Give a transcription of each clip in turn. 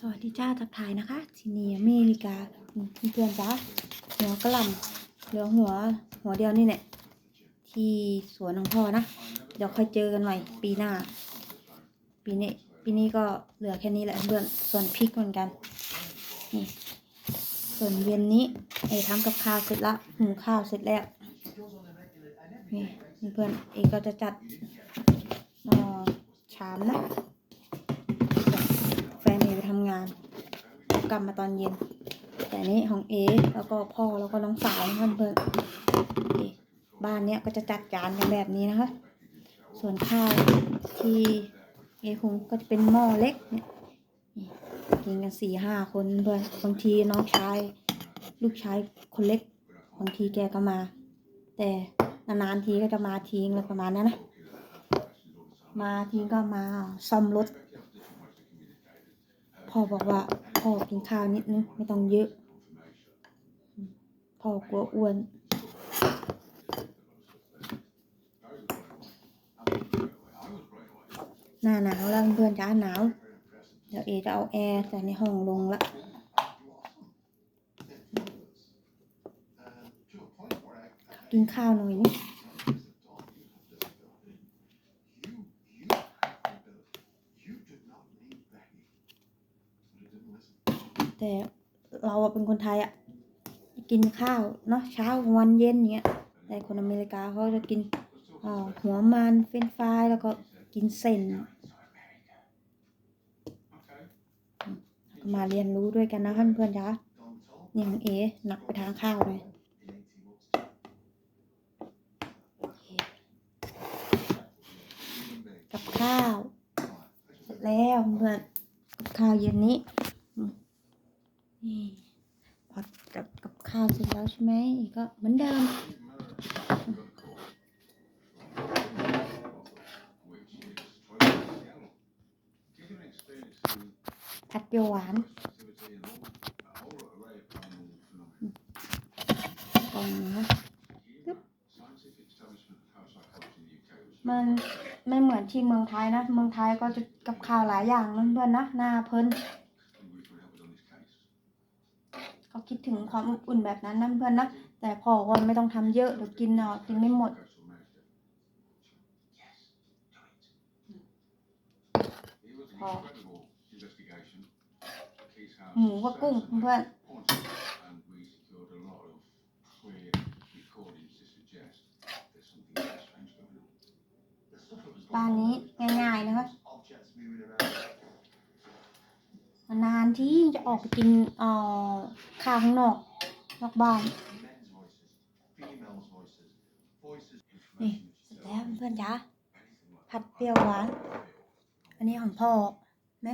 สวัสดีจ้าทักทายนะคะที่นี่อเมริกาเพื่อนจ้าหัวกระลำเหลือหัวหัวเดียวนี่แหละที่สวนของพ่อนะ เดี๋ยวค่อยเจอกันใหม่ปีหน้า ปีนี้ปีนี้ก็เหลือแค่นี้แหละเพื่อนส่วนพริกเหมือนกันนี่ส่วนเย็นนี้เอทำกับข้าวเสร็จละหุงข้าวเสร็จแล้วนี่เพื่อนเอก็จะจัดอ่อชามนะ ทำงาน กลับมาตอนเย็น แต่นี่ของเอแล้วก็พ่อแล้วก็น้องสาวเพื่อนเพื่อนบ้านเนี้ยก็จะจัดจานกันแบบนี้นะคะ ส่วนข้าวที่เอคงก็จะเป็นหม้อเล็กเนี่ยกินกันสี่ห้าคนเพื่อนบางทีน้องชายลูกชายคนเล็กบางทีแกก็มา แต่นานๆทีก็จะมาทิ้งอะไรประมาณนั้นนะ มาทิ้งก็มาซ่อมรถ พ่อบอกว่า พ่อกินข้าวนิดนึงไม่ต้องเยอะ พ่อกลัวอ้วนหน้าหนาวแล้วเพื่อนจ้าหนาว เดี๋ยวเอจะเอาแอร์ใส่ในห้องลงละกินข้าวหน่อยนี่แต่ เราอะเป็นคนไทยอะกินข้าวเนาะเช้าวันเย็นอย่างเงี้ยแต่คนอเมริกาเขาจะกินหัวมันเฟรนฟรายแล้วก็กินเส้นมาเรียนรู้ด้วยกันนะเพื่อนๆจ้านี่ของเอหนักไปทางข้าวเลยกับข้าว เสร็จแล้วเพื่อนกับข้าวเย็นนี้ นี่พอกับกับข้าวเสร็จแล้วใช่ไหมก็เหมือนเดิมผัดเปรี้ยวหวานตรงนะปึ๊บมันไม่เหมือนที่เมืองไทยนะ เมืองไทยก็จะกับข้าวหลายอย่างเพื่อนๆนะหน้าเพลินเขาคิด ถึงความอบอุ่นแบบนั้นนะเพื่อนนะ แต่พอว่าไม่ต้องทำเยอะเดี๋ยวกินเนาะกินไม่หมดพอหมูกับกุ้งเพื่อนบ้านนี้ง่ายๆนะคะ ที่จะออกไปกินเอ่อข้าวข้างนอกนอกบ้านนี่เสร็จแล้วเพื่อนจ้าผัดเปรี้ยวหวาน อันนี้ของพ่อไหม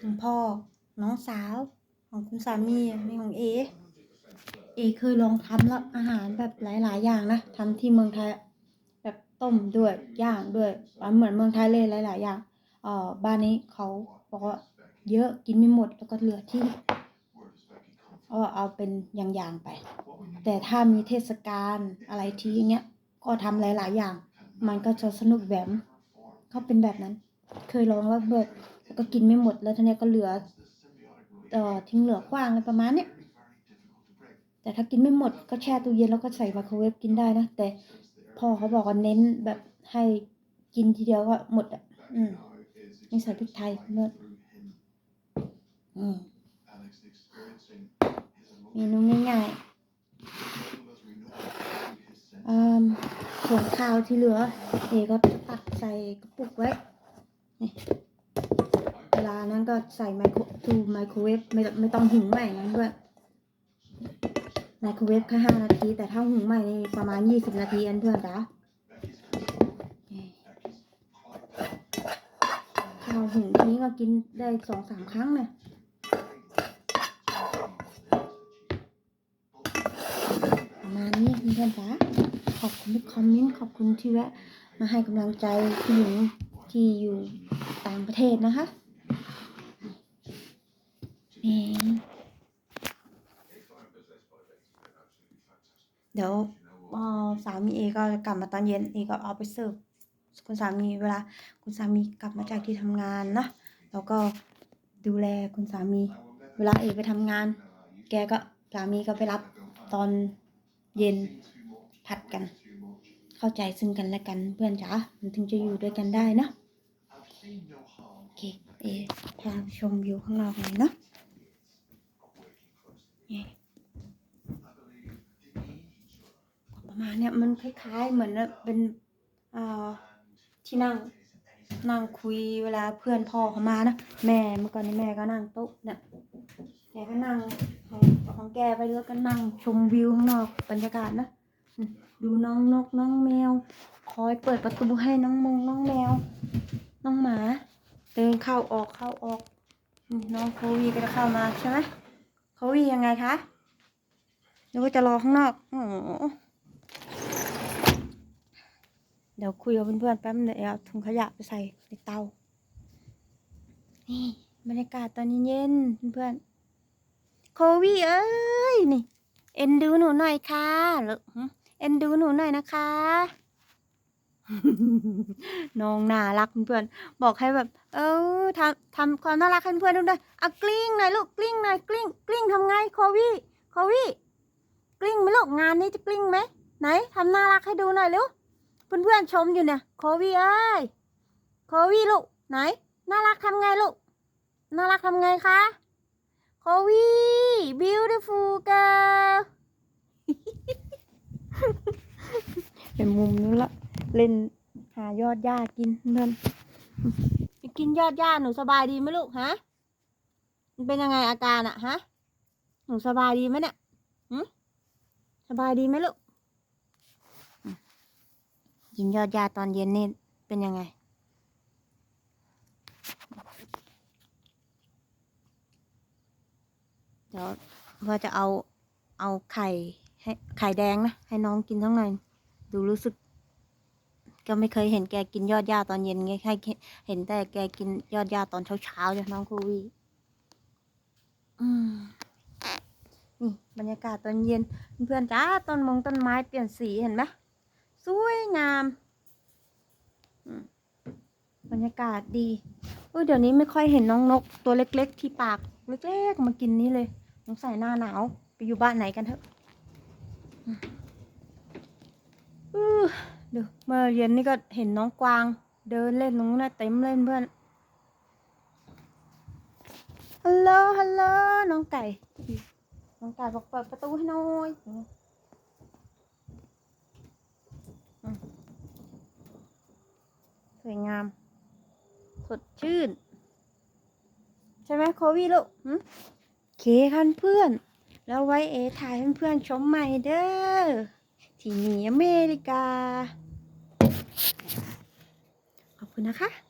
ของพ่อน้องสาว ของคุณสามีในของเอ เอเคยลองทำแล้วอาหารแบบหลาย ๆ อย่างนะทำที่เมืองไทย แบบต้มด้วยย่างด้วยเหมือนเมืองไทยเลยหลาย ๆ อย่าง บ้านนี้เขาบอกว่าเยอะกินไม่หมดแล้วก็เหลือทิ้งเอาเอาเป็นอย่างๆไป แต่ถ้ามีเทศกาลอะไรทีอย่างเงี้ยก็ทำหลาย ๆ อย่าง มันก็จะสนุกแบบเขาเป็นแบบนั้น เคยลองแล้วแบบแล้วก็กินไม่หมดแล้วทีนี้ก็เหลือเอ่อทิ้งเหลือขว้างอะไรประมาณเนี้ยแต่ถ้ากินไม่หมดก็แช่ตู้เย็นแล้วก็ใส่ไมโครเวฟกินได้นะ แต่พ่อเขาบอกว่าเน้นแบบให้กินทีเดียวก็หมดอะ อืม นี่ใส่พริกไทยเมื่ออืมเมนูง่ายๆอืมส่วนข้าวที่เหลือเอก็ตักใส่กระปุกไว้นี่เวลานั้นก็ใส่ไมโครทูไมโครเวฟไม่ไม่ต้องหุงใหม่นั้นด้วยไมโครเวฟแค่ห้านาที แต่ถ้าหุงใหม่นี่ประมาณยี่สิบนาทีอันเพื่อนจ้ะ ข้าวหุงทีก็กินได้สองสามครั้งเนี่ยประมาณนี้เพื่อนจ้ะขอบคุณทุกคอมเมนต์ขอบคุณที่แวะ มาให้กำลังใจผู้หญิงที่อยู่ต่างประเทศนะคะเองเดี๋ยวสามีเอก็กลับมาตอนเย็นเอก็เอาไปเสิร์ฟ คุณสามีเวลาคุณสามีกลับมาจากที่ทำงานเนาะแล้วก็ดูแลคุณสามี เวลาเอกไปทำงาน แกก็สามีก็ไปรับตอนเย็นผัดกัน เข้าใจซึ่งกันและกันเพื่อนจ๋ามันถึงจะอยู่ด้วยกันได้เนะโอเคเอพาชมวิวข้างนอกหน่อยเนาะประมาณเนี้ยมันคล้ายๆเหมือนเป็นอ่า ที่นั่ง นั่งคุยเวลาเพื่อนพ่อเขามานะแม่เมื่อก่อนนี้แม่ก็นั่งโต๊ะเนี่ยแกก็นั่งของของแกไปแล้วก็นั่งชมวิวข้างนอกบรรยากาศนะดูน้องนกน้องแมว คอยเปิดประตูให้น้องมงน้องแมว น้องหมาเดินเข้าออกเข้าออก น้องโควีก็จะเข้ามาใช่ไหมโควียังไงคะหรือว่าจะรอข้างนอกอ้โห เดี๋ยวคุยกับเพื่อนๆแป๊บนึงเดี๋ยวเอาถุงขยะไปใส่ในเตา นี่บรรยากาศตอนเย็นๆเพื่อนๆโควีเอ้ยนี่ เอ็นดูหนูหน่อยค่ะหรือเอ็นดูหนูหน่อยนะคะน้องน่ารักเพื่อนๆบอกให้แบบ เออทำทำความน่ารักให้เพื่อนๆด้วยเอากลิ้งหน่อยลูกกลิ้งหน่อยกลิ้งกลิ้งทำไงโควี่โควี่กลิ้งไหมลูกงานนี้จะกลิ้งไหมไหนทำน่ารักให้ดูหน่อยเร็ว เพื่อนๆชมอยู่เนี่ยโควี่เอ้ยโควี่ลูกไหน น่ารักทำไงลูก น่ารักทำไงคะโควี่ beautiful girl เป็นมุมนู้นละ เล่นหายอดหญ้ากินเพื่อนกินยอดหญ้าหนูสบายดีไหมลูกฮะ มันเป็นยังไงอาการอะฮะ หนูสบายดีไหมเนี่ยหืสบายดีไหมลูกอืม กินยอดหญ้าตอนเย็นนี่เป็นยังไง เดี๋ยวว่าจะเอาเอาไข่ให้ไข่แดงนะ ให้น้องกินทั้งหน่อย ดูรู้สึก ก็ไม่เคยเห็นแกกินยอดหญ้าตอนเย็นไงให้เห็นแต่แกกินยอดหญ้าตอนเช้าเช้าๆจ้ะน้องคูวีอืมนี่บรรยากาศตอนเย็น เพื่อนจ้าต้นมงต้นไม้เปลี่ยนสีเห็นไหม สวยงามอืมบรรยากาศดีอุ้ยเดี๋ยวนี้ไม่ค่อยเห็นน้องนกตัวเล็ก ๆ ที่ปากเล็กๆมากินนี้เลยสงสัยหน้าหนาวไปอยู่บ้านไหนกันเถอะอือเดี๋ยวเมื่อเย็นนี่ก็เห็นน้องกวาง เดินเล่นตรงนั้นเต็มเล่นเพื่อนฮัลโหลฮัลโหลน้องไก่ น้องไก่บอกเปิดประตูให้หน่อยอืมส วยงาม สดชื่น ใช่ไหมโควีลูกหึโอเคค่ะเพื่อน แล้วไว้เอถ่ายให้เพื่อนๆชมใหม่เด้อ ที่นี่อเมริกา ขอบคุณนะคะ